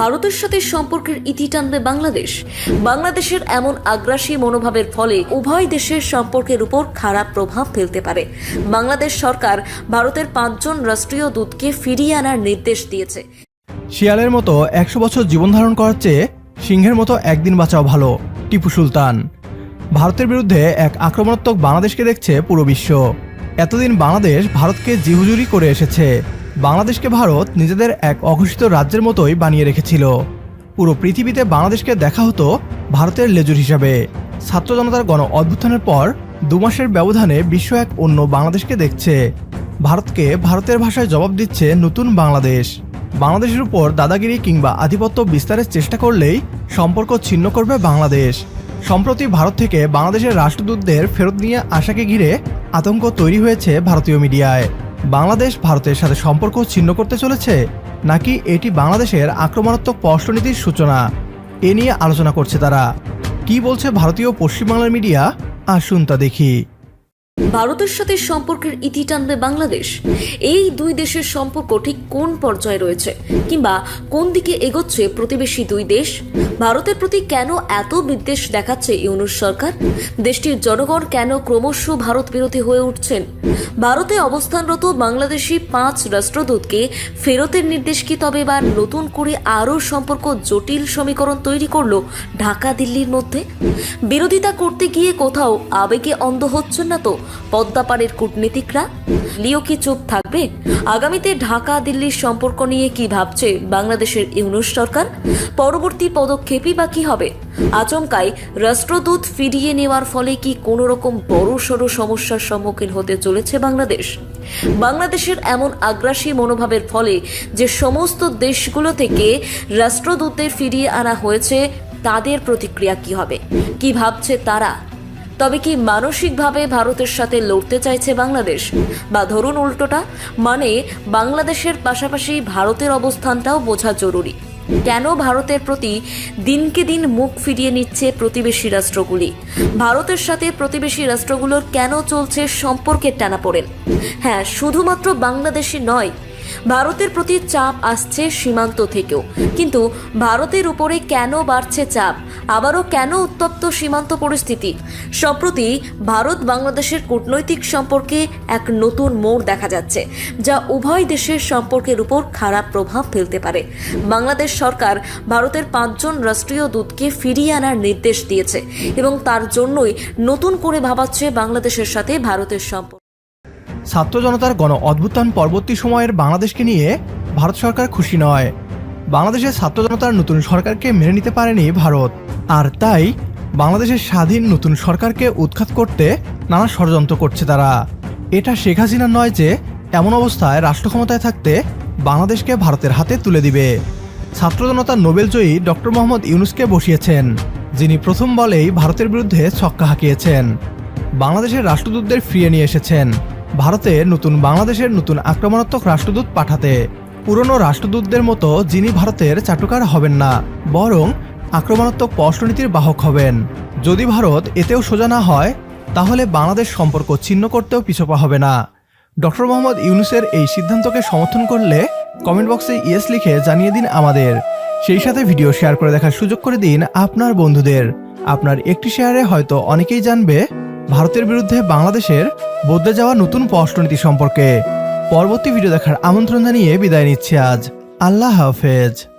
ভারতের সাথে সম্পর্কের ইতি টানবে বাংলাদেশ। বাংলাদেশের এমন আগ্রাসী মনোভাবের ফলে উভয় দেশের সম্পর্কের উপর খারাপ প্রভাব ফেলতে পারে। বাংলাদেশ সরকার ভারতের পাঁচজন রাষ্ট্রীয় দূতকে ফিরিয়ে আনার নির্দেশ দিয়েছে। শিয়ালের মতো একশো বছর জীবন ধারণ করার চেয়ে সিংহের মতো একদিন বাঁচাও ভালো, টিপু সুলতান। ভারতের বিরুদ্ধে এক আক্রমণাত্মক বাংলাদেশকে দেখছে পুরো বিশ্ব। এতদিন বাংলাদেশ ভারতকে জিহুজুরি করে এসেছে। বাংলাদেশকে ভারত নিজেদের এক অঘোষিত রাজ্যের মতোই বানিয়ে রেখেছিল। পুরো পৃথিবীতে বাংলাদেশকে দেখা হতো ভারতের লেজুর হিসাবে। ছাত্র জনতার গণ অভ্যুত্থানের পর দু মাসের ব্যবধানে বিশ্ব এক অন্য বাংলাদেশকে দেখছে। ভারতকে ভারতের ভাষায় জবাব দিচ্ছে নতুন বাংলাদেশ। বাংলাদেশের উপর দাদাগিরি কিংবা আধিপত্য বিস্তারের চেষ্টা করলেই সম্পর্ক ছিন্ন করবে বাংলাদেশ। সম্প্রতি ভারত থেকে বাংলাদেশের রাষ্ট্রদূতদের ফেরত নিয়ে আশাকে ঘিরে আতঙ্ক তৈরি হয়েছে ভারতীয় মিডিয়ায়। বাংলাদেশ ভারতের সাথে সম্পর্ক ছিন্ন করতে চলেছে নাকি এটি বাংলাদেশের আক্রমণাত্মক পররাষ্ট্রনীতির সূচনা? এ নিয়ে আলোচনা করছে তারা। কি বলছে ভারতীয় পশ্চিমবাংলার মিডিয়া? আসুন তা দেখি। ভারতের সাথে সম্পর্কের ইতি টানবে বাংলাদেশ। এই দুই দেশের সম্পর্ক ঠিক কোন পর্যায়ে রয়েছে কিংবা কোন দিকে এগোচ্ছে প্রতিবেশী দুই দেশ? ভারতের প্রতি কেন এত বিদ্বেষ দেখাচ্ছে ইউনুস সরকার? দেশটির জনগণ কেন ক্রমশ ভারত বিরোধী হয়ে উঠছেন? ভারতে অবস্থানরত বাংলাদেশি পাঁচ রাষ্ট্রদূতকে ফেরতের নির্দেশ কি? তবে এবার নতুন করে আরও সম্পর্ক জটিল সমীকরণ তৈরি করল ঢাকা, দিল্লির মধ্যে। বিরোধিতা করতে গিয়ে কোথাও আবেগে অন্ধ হচ্ছেন না তো পদ্মাপাড়ের কূটনীতিকরা। লিও কি চুপ থাকবে? আগামীতে ঢাকা, দিল্লির সম্পর্ক নিয়ে কি ভাবছে বাংলাদেশের ইউনুস সরকার? পরবর্তী পদক্ষেপই বা কি হবে? আচমকায় রাষ্ট্রদূত ফিরিয়ে নেওয়ার ফলে কি কোনো রকম বড় সড়ো সমস্যার সম্মুখীন হতে চলেছে? বাংলাদেশ। বাংলাদেশের এমন আগ্রাসী মনোভাবের ফলে যে সমস্ত দেশগুলো থেকে রাষ্ট্রদূতদের ফিরিয়ে আনা হয়েছে, তাদের প্রতিক্রিয়া কি হবে? কি ভাবছে তারা? তবে কি মানসিকভাবে ভারতের সাথে লড়তে চাইছে বাংলাদেশ? বা ধরুন উল্টোটা মানে বাংলাদেশের পাশাপাশি ভারতের অবস্থানটাও বোঝা জরুরি। কেন ভারতের প্রতি দিনকে দিন মুখ ফিরিয়ে নিচ্ছে প্রতিবেশী রাষ্ট্রগুলি? ভারতের সাথে প্রতিবেশী রাষ্ট্রগুলোর কেন চলছে সম্পর্কের টানাপোড়েন? হ্যাঁ শুধুমাত্র বাংলাদেশি নয় ভারতের প্রতি চাপ আসছে সীমান্ত থেকেও। কিন্তু ভারতের উপরে কেন বাড়ছে চাপ? আবারও কেন উত্তপ্ত সীমান্ত পরিস্থিতি? সম্প্রতি ভারত বাংলাদেশের কূটনৈতিক সম্পর্কে এক নতুন মোড় দেখা যাচ্ছে, যা উভয় দেশের সম্পর্কের উপর খারাপ প্রভাব ফেলতে পারে। বাংলাদেশ সরকার ভারতের পাঁচজন রাষ্ট্রীয় দূতকে ফিরিয়ে আনার নির্দেশ দিয়েছে এবং তার জন্যই নতুন করে ভাবাচ্ছে বাংলাদেশের সাথে ভারতের সম্পর্ক। ছাত্র জনতার গণ অভ্যুত্থান পরবর্তী সময়ের বাংলাদেশকে নিয়ে ভারত সরকার খুশি নয়। বাংলাদেশের ছাত্র জনতার নতুন সরকারকে মেনে নিতে পারেনি ভারত। আর তাই বাংলাদেশের স্বাধীন নতুন সরকারকে উৎখাত করতে নানা ষড়যন্ত্র করছে তারা। এটা শেখ হাসিনা নয় যে, এমন অবস্থায় রাষ্ট্র ক্ষমতায় থাকতে বাংলাদেশকে ভারতের হাতে তুলে দিবে। ছাত্র জনতার নোবেলজয়ী ডক্টর মোহাম্মদ ইউনুসকে বসিয়েছেন, যিনি প্রথম বলেই ভারতের বিরুদ্ধে ছক্কা হাঁকিয়েছেন। বাংলাদেশের রাষ্ট্রদূতদের ফিরিয়ে নিয়ে এসেছেন। ভারতে নতুন বাংলাদেশের নতুন আক্রমণাত্মক রাষ্ট্রদূত পাঠাতে। পুরনো রাষ্ট্রদূতদের মতো যিনি ভারতের চাটুকার হবেন না, বরং আক্রমণাত্মক পররাষ্ট্রনীতির বাহক হবেন। যদি ভারত এতেও সোজা না হয়, তাহলে বাংলাদেশ সম্পর্ক ছিন্ন করতেও পিছপা হবে না। ডক্টর মোহাম্মদ ইউনুসের এই সিদ্ধান্তকে সমর্থন করলে কমেন্ট বক্সে ইয়েস লিখে জানিয়ে দিন আমাদের। সেই সাথে ভিডিও শেয়ার করে দেখার সুযোগ করে দিন আপনার বন্ধুদের। আপনার একটি শেয়ারে হয়তো অনেকেই জানবে ভারতের বিরুদ্ধে বাংলাদেশের বদলে যাওয়া নতুন পররাষ্ট্রনীতি সম্পর্কে পরবর্তী ভিডিও দেখার আমন্ত্রণ জানিয়ে বিদায় নিচ্ছে আজ। আল্লাহ হাফেজ।